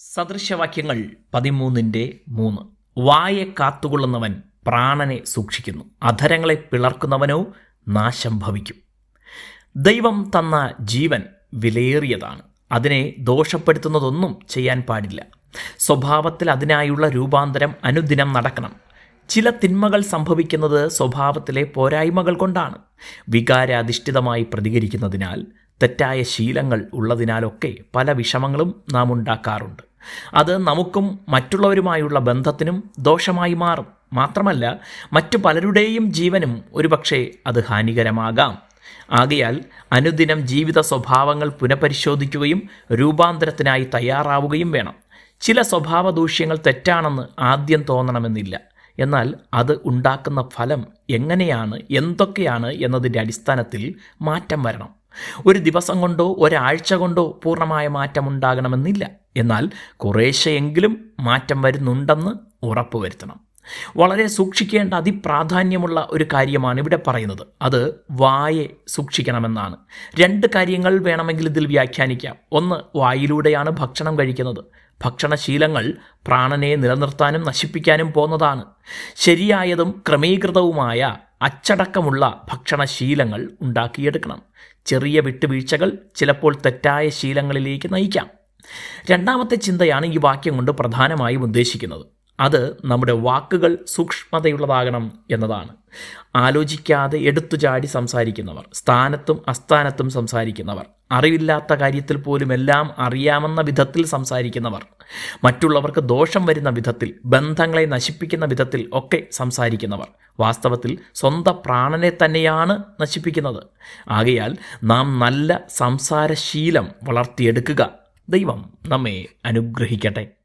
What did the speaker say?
സദൃശവാക്യങ്ങൾ പതിമൂന്നിന്റെ മൂന്ന്. വായെ കാത്തുകൊള്ളുന്നവൻ പ്രാണനെ സൂക്ഷിക്കുന്നു. അധരങ്ങളെ പിളർക്കുന്നവനോ നാശം ഭവിക്കും. ദൈവം തന്ന ജീവൻ വിലയേറിയതാണ്. അതിനെ ദോഷപ്പെടുത്തുന്നതൊന്നും ചെയ്യാൻ പാടില്ല. സ്വഭാവത്തിൽ അതിനായുള്ള രൂപാന്തരം അനുദിനം നടക്കണം. ചില തിന്മകൾ സംഭവിക്കുന്നത് സ്വഭാവത്തിലെ പോരായ്മകൾ കൊണ്ടാണ്. വികാരാധിഷ്ഠിതമായി പ്രതികരിക്കുന്നതിനാൽ തെറ്റായ ശീലങ്ങൾ ഉള്ളതിനാലൊക്കെ പല വിഷമങ്ങളും നാം ഉണ്ടാക്കാറുണ്ട്. അത് നമുക്കും മറ്റുള്ളവരുമായുള്ള ബന്ധത്തിനും ദോഷമായി മാറും. മാത്രമല്ല മറ്റു പലരുടെയും ജീവനും ഒരുപക്ഷെ അത് ഹാനികരമാകാം. ആകയാൽ അനുദിനം ജീവിത സ്വഭാവങ്ങൾ പുനഃപരിശോധിക്കുകയും രൂപാന്തരത്തിനായി തയ്യാറാവുകയും വേണം. ചില സ്വഭാവ ദൂഷ്യങ്ങൾ തെറ്റാണെന്ന് ആദ്യം തോന്നണമെന്നില്ല. എന്നാൽ അത് ഉണ്ടാക്കുന്ന ഫലം എങ്ങനെയാണ് എന്തൊക്കെയാണ് എന്നതിന്റെ അടിസ്ഥാനത്തിൽ മാറ്റം വരണം. ഒരു ദിവസം കൊണ്ടോ ഒരാഴ്ച കൊണ്ടോ പൂർണമായ മാറ്റം ഉണ്ടാകണമെന്നില്ല എന്നാൽ കുറേശ്ശെയെങ്കിലും മാറ്റം വരുന്നുണ്ടെന്ന് ഉറപ്പുവരുത്തണം വളരെ സൂക്ഷിക്കേണ്ട അതിപ്രാധാന്യമുള്ള ഒരു കാര്യമാണ് ഇവിടെ പറയുന്നത്. അത് വായെ സൂക്ഷിക്കണമെന്നാണ്. രണ്ട് കാര്യങ്ങൾ വേണമെങ്കിൽ ഇതിൽ വ്യാഖ്യാനിക്കാം. ഒന്ന് വായിലൂടെയാണ് ഭക്ഷണം കഴിക്കുന്നത്. ഭക്ഷണശീലങ്ങൾ പ്രാണനെ നിലനിർത്താനും നശിപ്പിക്കാനും പോന്നതാണ് ശരിയായതും ക്രമീകൃതവുമായ അച്ചടക്കമുള്ള ഭക്ഷണശീലങ്ങൾ ഉണ്ടാക്കിയെടുക്കണം. ചെറിയ വിട്ടുവീഴ്ചകൾ ചിലപ്പോൾ തെറ്റായ ശീലങ്ങളിലേക്ക് നയിക്കാം. രണ്ടാമത്തെ ചിന്തയാണ് ഈ വാക്യം കൊണ്ട് പ്രധാനമായും ഉദ്ദേശിക്കുന്നത്. അത് നമ്മുടെ വാക്കുകൾ സൂക്ഷ്മതയുള്ളതാകണം എന്നതാണ്. ആലോചിക്കാതെ എടുത്തു ചാടി സംസാരിക്കുന്നവർ സ്ഥാനത്തും അസ്ഥാനത്തും സംസാരിക്കുന്നവർ അറിവില്ലാത്ത കാര്യത്തിൽ പോലും എല്ലാം അറിയാമെന്ന വിധത്തിൽ സംസാരിക്കുന്നവർ മറ്റുള്ളവർക്ക് ദോഷം വരുന്ന വിധത്തിൽ ബന്ധങ്ങളെ നശിപ്പിക്കുന്ന വിധത്തിൽ ഒക്കെ സംസാരിക്കുന്നവർ വാസ്തവത്തിൽ സ്വന്തം പ്രാണനെ തന്നെയാണ് നശിപ്പിക്കുന്നത്. ആകയാൽ നാം നല്ല സംസാരശീലം വളർത്തിയെടുക്കുക. ദൈവം നമ്മെ അനുഗ്രഹിക്കട്ടെ.